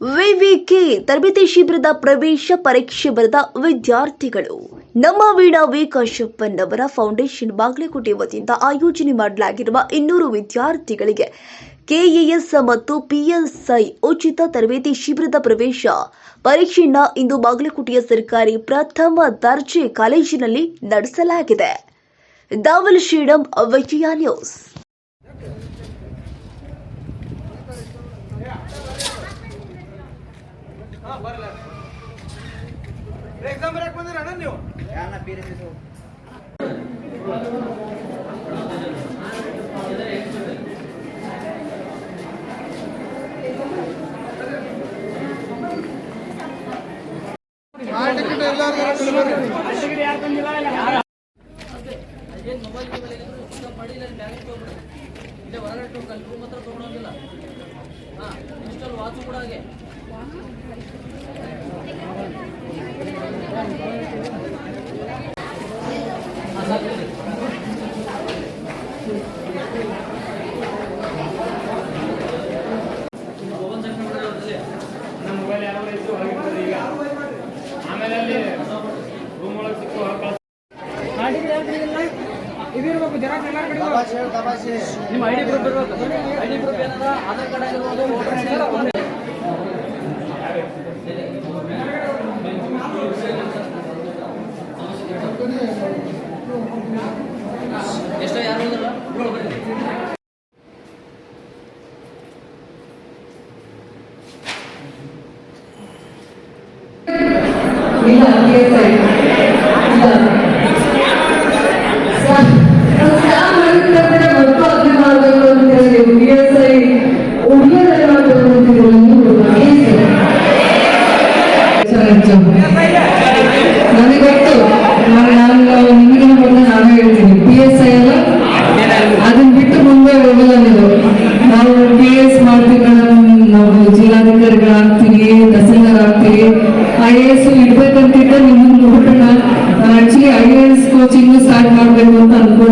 ವಿವಿಕೆ ತರಬೇತಿ ಶಿಬಿರದ ಪ್ರವೇಶ ಪರೀಕ್ಷೆ ಬರೆದ ವಿದ್ಯಾರ್ಥಿಗಳು. ನಮ್ಮ ವೀಣಾ ವಿ ಕಾಶಪ್ಪನವರ ಫೌಂಡೇಶನ್ ಬಾಗಲಕೋಟೆ ವತಿಯಿಂದ ಆಯೋಜನೆ ಮಾಡಲಾಗಿರುವ ಇನ್ನೂರು ವಿದ್ಯಾರ್ಥಿಗಳಿಗೆ ಕೆಎಎಸ್ ಮತ್ತು ಪಿಎಸ್ಐ ಉಚಿತ ತರಬೇತಿ ಶಿಬಿರದ ಪ್ರವೇಶ ಪರೀಕ್ಷೆಯನ್ನ ಇಂದು ಬಾಗಲಕೋಟೆಯ ಸರ್ಕಾರಿ ಪ್ರಥಮ ದರ್ಜೆ ಕಾಲೇಜಿನಲ್ಲಿ ನಡೆಸಲಾಗಿದೆ. ದಾವಲ್ ಶ್ರೀಡಂ ನ್ಯೂಸ್. ಎಕ್ಸಾಮ್ ಬರಕ್ ಬಂದಿರಣ್ಣ ನೀವು? ನಮ್ಮ ಮೊಬೈಲ್ ಯಾರೋ ಇತ್ತು ಹೊರಗಿರ್ತದೆ ಈಗ ಆಮೇಲೆ ಅಲ್ಲಿ ರೂಮ್ ವಾಚು ಕೂಡ ಹೊರಗೆ ಕಳ್ಸ ಐ ಜರ ನಿಮ್ಮ ಐಡಿ ಐ ಡಿ ಪ್ರೂಫ್ ಏನದ ಆಧಾರ್ ಕಾರ್ಡ್ ಆಗಿರ್ಬೋದು ವೋಟರ್ ಐಡಿ ಆಗಿರ್ಬೋದು. ಎಷ್ಟೋ ಯಾರು ಹೋದ್ರಲ್ಲ ಇವ್ರು ಬರ್ರಿ. ಇಲ್ಲ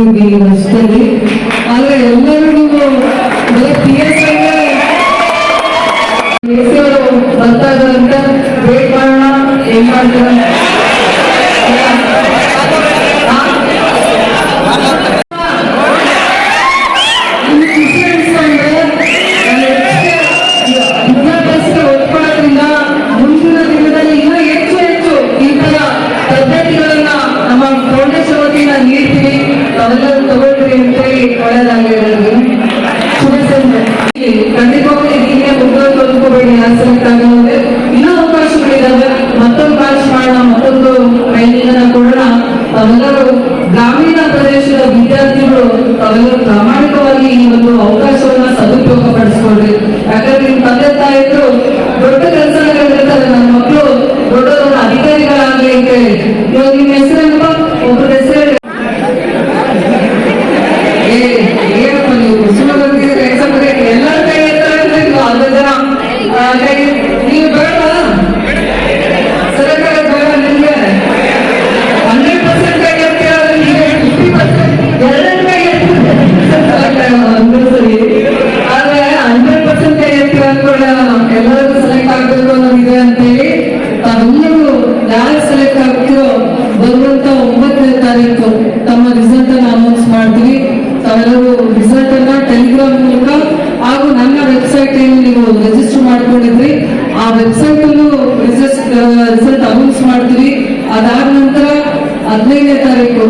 ಅನ್ಕೊಂಡಿದ್ದೀವಿ ಅಷ್ಟೇ ಆದ್ರೆ ಎಲ್ಲರಿಗೂ ಪಿ ಎಸ್ ಬರ್ತಾ ಇದ್ದಾರಂತ ವೇಟ್ ಮಾಡೋಣ ಏನ್ ಮಾಡ್ತಾರೆ ತಾವೆಲ್ಲರೂ ತಗೊಳ್ರಿ ಅಂತೇಳಿ ಒಳ್ಳೆಯದಾಗಿರೋದು ಶುಭ ಸಂಜೆ ಖಂಡಿತವಾಗ್ಲೂ ಇದಕ್ಕೆ ಮುಗ್ದೋದು ಅಂದ್ಕೋಬೇಡಿ ಯಾರು ಸೆಲೆಕ್ಟ್ ಆಗೋದ್ರೆ ಇನ್ನೂ ಅವಕಾಶಗಳಿದಾವೆ ಮತ್ತೊಂದು ಬ್ಯಾಚ್ ಮಾಡೋಣ ಮತ್ತೊಂದು ಟ್ರೈನಿಂಗ್ ಅನ್ನ ಕೊಡೋಣ ತಾವೆಲ್ಲರೂ ಆಗ್ತಿರೋ ಬರುವಂತ ಒಂಬತ್ತನೇ ತಾರೀಕು ತಮ್ಮ ರಿಸಲ್ಟ್ ಅನ್ನ ಅನೌನ್ಸ್ ಮಾಡ್ತೀವಿ. ತಾವೆಲ್ಲರೂ ರಿಸಲ್ಟ್ ಅನ್ನ ಟೆಲಿಗ್ರಾಮ್ ಮೂಲಕ ಹಾಗೂ ನನ್ನ ವೆಬ್ಸೈಟ್ ಏನು ನೀವು ರಿಜಿಸ್ಟರ್ ಮಾಡ್ಕೊಂಡಿದ್ರಿ. ಆ ವೆಬ್ಸೈಟ್ ಅಲ್ಲೂ ರಿಸಲ್ಟ್ ಅನೌನ್ಸ್ ಮಾಡ್ತೀವಿ. ಅದಾದ ನಂತರ ಹದಿನೈದನೇ ತಾರೀಕು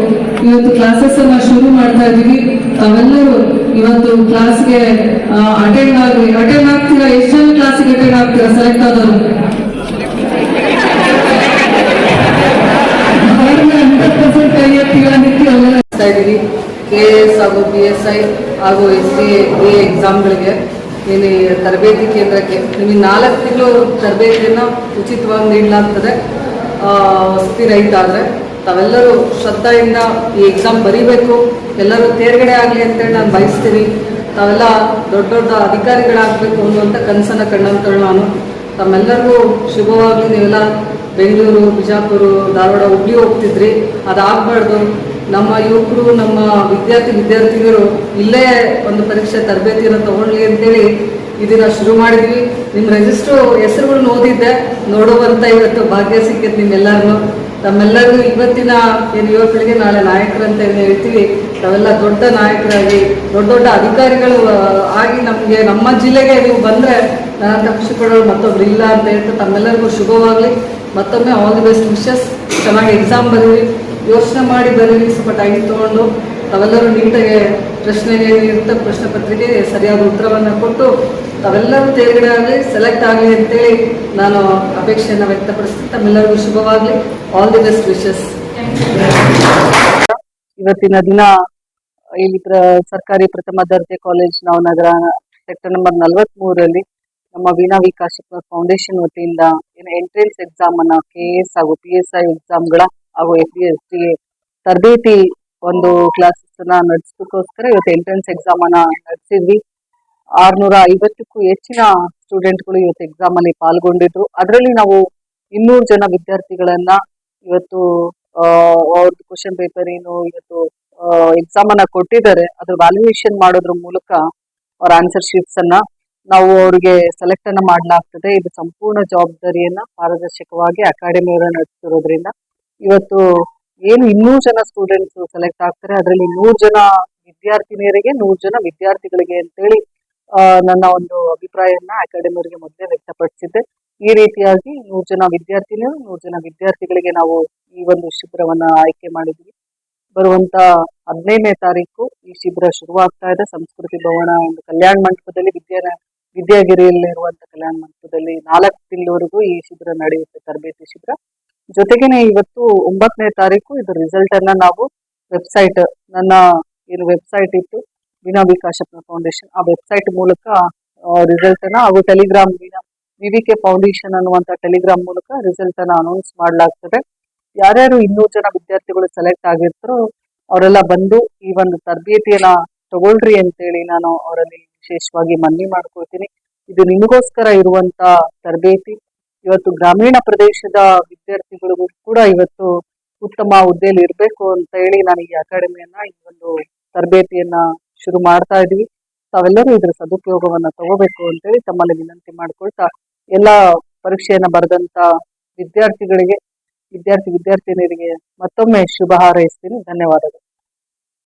ಇವತ್ತು ಕ್ಲಾಸಸ್ ಅನ್ನ ಶುರು ಮಾಡ್ತಾ ಇದೀವಿ ತಾವೆಲ್ಲರೂ ಇವತ್ತು ಕ್ಲಾಸ್ಗೆ ಅಟೆಂಡ್ ಆಗ್ರಿ ಅಟೆಂಡ್ ಆಗ್ತೀರಾ? ಎಷ್ಟು ಜನ ಕ್ಲಾಸಿಗೆ ಅಟೆಂಡ್ ಆಗ್ತೀರಾ? ಸೆಲೆಕ್ಟ್ ಆದವರು. ಮಾಡ್ತಾ ಇದ್ದೀವಿ ಕೆ ಎಸ್ ಹಾಗೂ ಪಿ ಎಸ್ ಐ ಹಾಗೂ ಎಸ್ ಸಿ ಎ ಎಕ್ಸಾಮ್ಗಳಿಗೆ ಏನು ತರಬೇತಿ ಕೇಂದ್ರಕ್ಕೆ ನಿಮಗೆ ನಾಲ್ಕು ತಿಂಗಳು ತರಬೇತಿಯನ್ನು ಉಚಿತವಾಗಿ ನೀಡಲಾಗ್ತದೆ. ವಸತಿ ರೈತ ಆದರೆ ತಾವೆಲ್ಲರೂ ಶ್ರದ್ಧೆಯಿಂದ ಈ ಎಕ್ಸಾಮ್ ಬರೀಬೇಕು. ಎಲ್ಲರೂ ತೇರ್ಗಡೆ ಆಗಲಿ ಅಂತೇಳಿ ನಾನು ಬಯಸ್ತೀನಿ. ತಾವೆಲ್ಲ ದೊಡ್ಡ ದೊಡ್ಡ ಅಧಿಕಾರಿಗಳಾಗಬೇಕು ಅನ್ನುವಂಥ ಕನಸನ್ನು ಕಂಡಂತೇಳಿ ನಾನು. ತಮ್ಮೆಲ್ಲರಿಗೂ ಶುಭವಾಗಲಿ ನೀವೆಲ್ಲ ಬೆಂಗಳೂರು, ಬಿಜಾಪುರ, ಧಾರವಾಡ ಹುಬ್ಳಿ ಹೋಗ್ತಿದ್ರಿ. ಅದಾಗಬಾರ್ದು. ನಮ್ಮ ಯುವಕರು, ನಮ್ಮ ವಿದ್ಯಾರ್ಥಿ ವಿದ್ಯಾರ್ಥಿಗಳು ಇಲ್ಲೇ ಒಂದು ಪರೀಕ್ಷೆ ತರಬೇತಿಯನ್ನು ತಗೊಳ್ಳಿ ಅಂತೇಳಿ ಇದನ್ನ ಶುರು ಮಾಡಿದ್ವಿ. ನಿಮ್ಮ ರಿಜಿಸ್ಟ್ರು ಹೆಸರುಗಳನ್ನ ಓದಿದ್ದೆ ನೋಡುವಂತ ಇವತ್ತು ಭಾಗ್ಯ ಸಿಕ್ಕಿತ್ತು ನಿಮ್ಮೆಲ್ಲರಿಗೂ. ತಮ್ಮೆಲ್ಲರಿಗೂ ಇವತ್ತಿನ ಏನು ಯುವಕರಿಗೆ ನಾಳೆ ನಾಯಕರು ಅಂತ ಏನು ಹೇಳ್ತೀವಿ, ತಾವೆಲ್ಲ ದೊಡ್ಡ ನಾಯಕರಾಗಿ, ದೊಡ್ಡ ದೊಡ್ಡ ಅಧಿಕಾರಿಗಳು ಆಗಿ ನಮಗೆ, ನಮ್ಮ ಜಿಲ್ಲೆಗೆ ನೀವು ಬಂದರೆ ನಾನು ಖುಷಿ ಪಡೋರು ಮತ್ತೊಬ್ರು ಇಲ್ಲ ಅಂತ ಹೇಳ್ತಾ ತಮ್ಮೆಲ್ಲರಿಗೂ ಶುಭವಾಗಲಿ. ಮತ್ತೊಮ್ಮೆ ಆಲ್ ದಿ ಬೆಸ್ಟ್ ವಿಶಸ್ ಚೆನ್ನಾಗಿ ಎಕ್ಸಾಮ್ ಬರೀರಿ. ಯೋಚನೆ ಮಾಡಿ ಬರೀ ಸ್ವಲ್ಪ ಟೈಮ್ ತಗೊಂಡು. ತಾವೆಲ್ಲರೂ ನೀಟಾಗಿ ಪ್ರಶ್ನೆಗೆ ಇರ್ತ ಪ್ರಶ್ನೆ ಪತ್ರಿಕೆ ಸರಿಯಾದ ಉತ್ತರವನ್ನು ಕೊಟ್ಟು ತಾವೆಲ್ಲರೂ ತೇರ್ಗಡೆ ಆಗಲಿ ಸೆಲೆಕ್ಟ್ ಆಗಲಿ ಅಂತೇಳಿ ನಾನು ಅಪೇಕ್ಷೆಯನ್ನು ವ್ಯಕ್ತಪಡಿಸ್ತೀನಿ. ತಮ್ಮೆಲ್ಲರಿಗೂ ಶುಭವಾಗಲಿ. ಆಲ್ ದಿ ಬೆಸ್ಟ್ ವಿಶಸ್ ಇವತ್ತಿನ ದಿನ ಇಲ್ಲಿ ಸರ್ಕಾರಿ ಪ್ರಥಮ ದರ್ಜೆ ಕಾಲೇಜ್ ನವನಗರ ಸೆಕ್ಟರ್ ನಂಬರ್ ನಲವತ್ಮೂರರಲ್ಲಿ ನಮ್ಮ ವೀಣಾ ವಿಕಾಸಪ್ಪ ಫೌಂಡೇಶನ್ ವತಿಯಿಂದ ಏನು ಎಂಟ್ರೆನ್ಸ್ ಎಕ್ಸಾಮ್ ಅನ್ನ ಕೆ ಎಸ್ ಹಾಗೂ ಪಿ ಎಸ್ ಐ ಎಕ್ಸಾಮ್ಗಳ ಹಾಗೂ ಎಸ್ ಬಿ ಎಸ್ ಟಿ ತರಬೇತಿ ಒಂದು ಕ್ಲಾಸಸ್ ನಡೆಸೋದಕ್ಕೋಸ್ಕರ ಇವತ್ತು ಎಂಟ್ರೆನ್ಸ್ ಎಕ್ಸಾಮ್ ಅನ್ನ ನಡೆಸಿದ್ವಿ. ಆರ್ನೂರ ಐವತ್ತಕ್ಕೂ ಹೆಚ್ಚಿನ ಸ್ಟೂಡೆಂಟ್ಗಳು ಇವತ್ತು ಎಕ್ಸಾಮ್ ಅಲ್ಲಿ ಪಾಲ್ಗೊಂಡಿದ್ರು. ಅದರಲ್ಲಿ ನಾವು ಇನ್ನೂರು ಜನ ವಿದ್ಯಾರ್ಥಿಗಳನ್ನ ಇವತ್ತು ಅವ್ರದ್ದು ಕ್ವಶನ್ ಪೇಪರ್ ಏನು ಇವತ್ತು ಎಕ್ಸಾಮ್ ಅನ್ನ ಕೊಟ್ಟಿದ್ದಾರೆ. ಅದ್ರ ವ್ಯಾಲ್ಯೂಯೇಷನ್ ಮಾಡೋದ್ರ ಮೂಲಕ ಅವ್ರ ಆನ್ಸರ್ ಶೀಟ್ಸ್ ಅನ್ನ ನಾವು ಅವರಿಗೆ ಸೆಲೆಕ್ಟ್ ಅನ್ನ ಮಾಡಲಾಗ್ತದೆ. ಇದು ಸಂಪೂರ್ಣ ಜವಾಬ್ದಾರಿಯನ್ನ ಪಾರದರ್ಶಕವಾಗಿ ಅಕಾಡೆಮಿಯವರ ನಡೆಸ್ತಿರೋದ್ರಿಂದ. ಇವತ್ತು ಏನು ಇನ್ನೂರು ಜನ ಸ್ಟೂಡೆಂಟ್ಸ್ ಸೆಲೆಕ್ಟ್ ಆಗ್ತಾರೆ. ಅದರಲ್ಲಿ ನೂರು ಜನ ವಿದ್ಯಾರ್ಥಿನಿಯರಿಗೆ, ನೂರು ಜನ ವಿದ್ಯಾರ್ಥಿಗಳಿಗೆ ಅಂತೇಳಿ ನನ್ನ ಒಂದು ಅಭಿಪ್ರಾಯವನ್ನ ಅಕಾಡೆಮಿಯವರಿಗೆ ಮೊದಲೇ ವ್ಯಕ್ತಪಡಿಸಿದ್ದೆ. ಈ ರೀತಿಯಾಗಿ ನೂರು ಜನ ವಿದ್ಯಾರ್ಥಿನಿಯರು, ನೂರು ಜನ ವಿದ್ಯಾರ್ಥಿಗಳಿಗೆ ನಾವು ಈ ಒಂದು ಶಿಬಿರವನ್ನ ಆಯ್ಕೆ ಮಾಡಿದ್ವಿ. ಬರುವಂತ ಹದಿನೈದನೇ ತಾರೀಕು ಈ ಶಿಬಿರ ಶುರುವಾಗ್ತಾ ಇದೆ. ಸಂಸ್ಕೃತಿ ಭವನ ಒಂದು ಕಲ್ಯಾಣ ಮಂಟಪದಲ್ಲಿ ವಿದ್ಯಾ ವಿದ್ಯಾಗಿರಿಯಲ್ಲಿರುವಂತಹ ಕಲ್ಯಾಣ ಮಂಟಪದಲ್ಲಿ ನಾಲ್ಕು ತಿಂಗಳವರೆಗೂ ಈ ಶಿಬಿರ ನಡೆಯುತ್ತೆ, ತರಬೇತಿ ಶಿಬಿರ. ಜೊತೆಗೇನೆ ಇವತ್ತು ಒಂಬತ್ತನೇ ತಾರೀಕು ಇದು ರಿಸಲ್ಟ್ ಅನ್ನ ನಾವು ವೆಬ್ಸೈಟ್ ನನ್ನ ಏನು ವೆಬ್ಸೈಟ್ ಇತ್ತು ವಿನಾ ವಿಕಾಶ ಫೌಂಡೇಶನ್ ಆ ವೆಬ್ಸೈಟ್ ಮೂಲಕ ರಿಸಲ್ಟ್ ಅನ್ನ ಹಾಗೂ Telegram Veena V V K foundation ಅನ್ನುವಂತ ಟೆಲಿಗ್ರಾಮ್ ಮೂಲಕ ರಿಸಲ್ಟ್ ಅನ್ನ ಅನೌನ್ಸ್ ಮಾಡಲಾಗ್ತದೆ. ಯಾರ್ಯಾರು ಇನ್ನೂರು ಜನ ವಿದ್ಯಾರ್ಥಿಗಳು ಸೆಲೆಕ್ಟ್ ಆಗಿರ್ತಾರೋ ಅವರೆಲ್ಲ ಬಂದು ಈ ಒಂದು ತರಬೇತಿಯನ್ನ ತಗೊಳ್ರಿ ಅಂತೇಳಿ ನಾನು ಅವರಲ್ಲಿ ವಿಶೇಷವಾಗಿ ಮನವಿ ಮಾಡ್ಕೊಳ್ತೀನಿ. ಇದು ನಿಮಗೋಸ್ಕರ ಇರುವಂತ ತರಬೇತಿ. ಇವತ್ತು ಗ್ರಾಮೀಣ ಪ್ರದೇಶದ ವಿದ್ಯಾರ್ಥಿಗಳಿಗೂ ಕೂಡ ಇವತ್ತು ಉತ್ತಮ ಹುದ್ದೆಯಲ್ಲಿ ಇರಬೇಕು ಅಂತ ಹೇಳಿ ನಾನು ಈ ಅಕಾಡೆಮಿಯನ್ನ ಈ ಒಂದು ತರಬೇತಿಯನ್ನ ಶುರು ಮಾಡ್ತಾ ಇದೀವಿ ತಾವೆಲ್ಲರೂ ಇದ್ರ ಸದುಪಯೋಗವನ್ನ ತಗೋಬೇಕು ಅಂತ ಹೇಳಿ ತಮ್ಮಲ್ಲಿ ವಿನಂತಿ ಮಾಡ್ಕೊಳ್ತಾ ಎಲ್ಲ ಪರೀಕ್ಷೆಯನ್ನ ಬರೆದಂತ ವಿದ್ಯಾರ್ಥಿಗಳಿಗೆ, ವಿದ್ಯಾರ್ಥಿ ವಿದ್ಯಾರ್ಥಿನಿಯರಿಗೆ ಮತ್ತೊಮ್ಮೆ ಶುಭ ಹಾರೈಸ್ತೀನಿ. ಧನ್ಯವಾದಗಳು.